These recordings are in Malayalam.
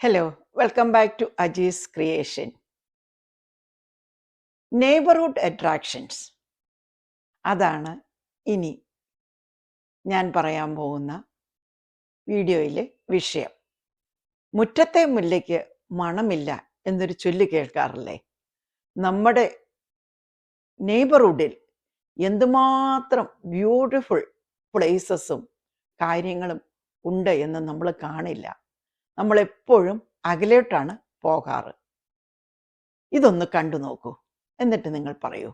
Hello welcome back to Ajees creation neighbourhood attractions അതാണ് ഇനി ഞാൻ പറയാൻ പോകുന്ന വീഡിയോയിലെ വിഷയം. മുറ്റത്തെ മുല്ലയ്ക്ക് മണമില്ല എന്നൊരു ചൊല്ല് കേൾക്കാറില്ലേ? നമ്മുടെ നെയ്ബർഹുഡിൽ എന്തുമാത്രം ബ്യൂട്ടിഫുൾ പ്ലേസസും കാര്യങ്ങളും ഉണ്ട് എന്ന് നമ്മൾ കാണില്ല. നമ്മൾ എപ്പോഴും അകലോട്ടാണ് പോകാറ്. ഇതൊന്ന് കണ്ടു നോക്കൂ. എന്നിട്ട് നിങ്ങൾ പറയൂ.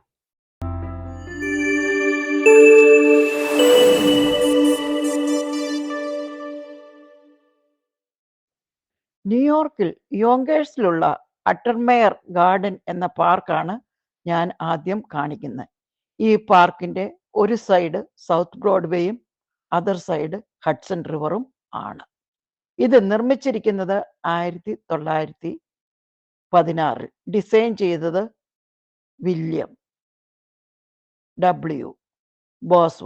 ന്യൂയോർക്കിൽ യോങ്കേഴ്സിലുള്ള അട്ടർമെയർ ഗാർഡൻ എന്ന പാർക്കാണ് ഞാൻ ആദ്യം കാണിക്കുന്നത്. ഈ പാർക്കിന്റെ ഒരു സൈഡ് സൗത്ത് ബ്രോഡ്വേയും അതർ സൈഡ് ഹഡ്സൺ റിവറും ആണ്. ഇത് നിർമ്മിച്ചിരിക്കുന്നത് ആയിരത്തി തൊള്ളായിരത്തി പതിനാറിൽ ഡിസൈൻ ചെയ്തത് William W. Bose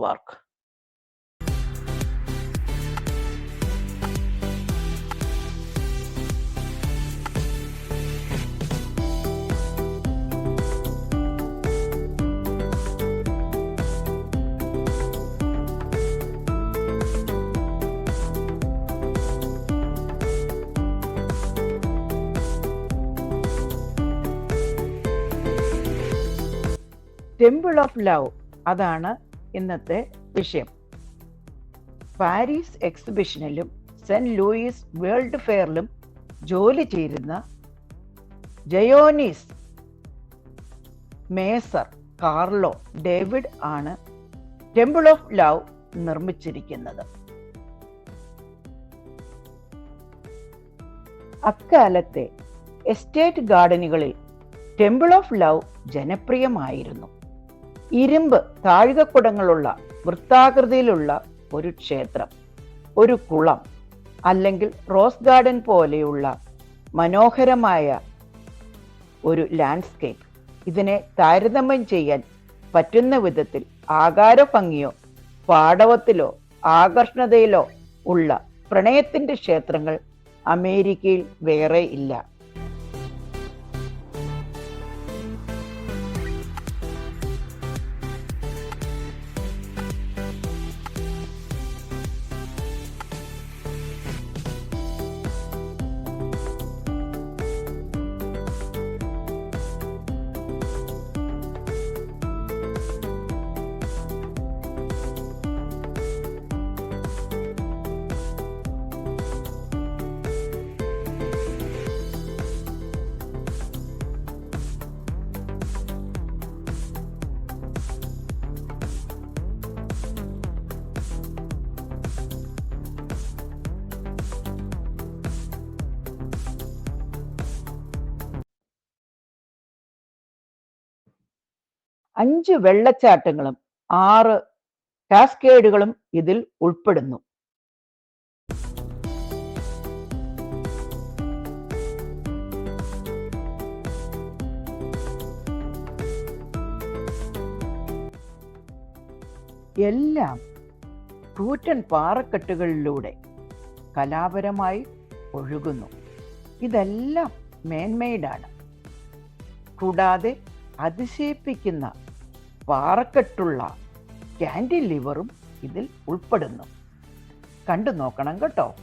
temple of love അതാണ് ഇന്നത്തെ വിഷയം. പാരീസ് എക്സിബിഷനിലും സെന്റ് ലൂയിസ് വേൾഡ് ഫെയറിലും ജോലി ചെയ്തിരുന്ന ജയോനീസ് മേസർ കാർലോ ഡേവിഡ് ആണ് ടെമ്പിൾ ഓഫ് ലവ് നിർമ്മിച്ചിരിക്കുന്നത്. അക്കാലത്തെ എസ്റ്റേറ്റ് ഗാർഡനുകളിൽ ടെമ്പിൾ ഓഫ് ലവ് ജനപ്രിയമായിരുന്നു. ഇരുമ്പ് താഴികക്കുടങ്ങളുള്ള വൃത്താകൃതിയിലുള്ള ഒരു ക്ഷേത്രം ഒരു കുളം അല്ലെങ്കിൽ റോസ് ഗാർഡൻ പോലെയുള്ള മനോഹരമായ ഒരു ലാൻഡ്സ്കേപ്പ്. ഇതിനെ താരതമ്യം ചെയ്യാൻ പറ്റുന്ന വിധത്തിൽ ആകാരഭംഗിയോ പാടവത്തിലോ ആകർഷണതയിലോ ഉള്ള പ്രണയത്തിന്റെ ക്ഷേത്രങ്ങൾ അമേരിക്കയിൽ വേറെ ഇല്ല. അഞ്ച് വെള്ളച്ചാട്ടങ്ങളും ആറ് കാസ്കേഡുകളും ഇതിൽ ഉൾപ്പെടുന്നു. എല്ലാം കൂറ്റൻ പാറക്കെട്ടുകളിലൂടെ കലാപരമായി ഒഴുകുന്നു. ഇതെല്ലാം മേന്മയിലാണ് കൂടാതെ അതിശയിപ്പിക്കുന്ന പാറക്കെട്ടുള്ള ക്യാൻഡിലിവറും ഇതിൽ ഉൾപ്പെടുന്നു. കണ്ടു നോക്കണം കേട്ടോ.